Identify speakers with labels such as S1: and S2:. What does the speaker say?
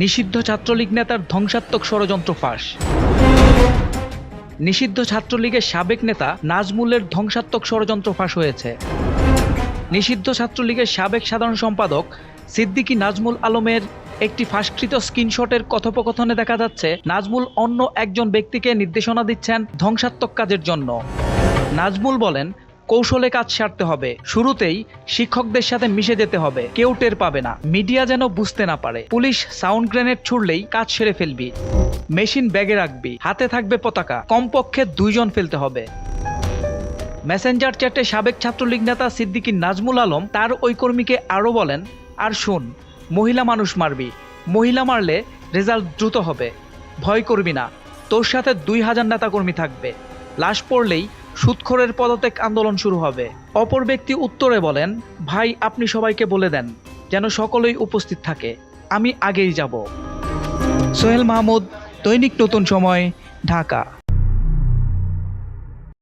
S1: নিষিদ্ধ ছাত্রলীগ নেতার ধ্বংসাত্মক ষড়যন্ত্র ফাঁস। নিষিদ্ধ ছাত্রলীগের সাবেক নেতা নাজমুলের ধ্বংসাত্মক ষড়যন্ত্র ফাঁস হয়েছে। নিষিদ্ধ ছাত্রলীগের সাবেক সাধারণ সম্পাদক সিদ্দিকী নাজমুল আলমের একটি ফাঁসকৃত স্ক্রিনশটের কথোপকথনে দেখা যাচ্ছে, নাজমুল অন্য একজন ব্যক্তিকে নির্দেশনা দিচ্ছেন ধ্বংসাত্মক কাজের জন্য। নাজমুল বলেন কৌশলে কাজ সারতে হবে। শুরুতেই শিক্ষকদের সাথে মিশে যেতে হবে। কেউ টের পাবে না। মিডিয়া যেন বুঝতে না পারে। পুলিশ সাউন্ড গ্রেনেড ছুড়লেই কাজ সেরে ফেলবি। মেশিন ব্যাগে রাখবি। হাতে থাকবে পতাকা। কমপক্ষে দুইজন ফেলতে হবে। মেসেঞ্জার চ্যাটে সাবেক ছাত্রলীগ নেতা সিদ্দিকী নাজমুল আলম তার ওই কর্মীকে আরও বলেন, আর শুন, মহিলা মানুষ মারবি। মহিলা মারলে রেজাল্ট দ্রুত হবে। ভয় করবি না। তোর সাথে দুই হাজার নেতাকর্মী থাকবে। লাশ পড়লেই সুৎখরের পদত্যাগ আন্দোলন শুরু হবে। অপর ব্যক্তি উত্তরে বলেন, ভাই, আপনি সবাইকে বলে দেন, যেন সকলেই উপস্থিত থাকে। আমি আগেই যাব। সোহেল মাহমুদ, দৈনিক নতুন সময়, ঢাকা।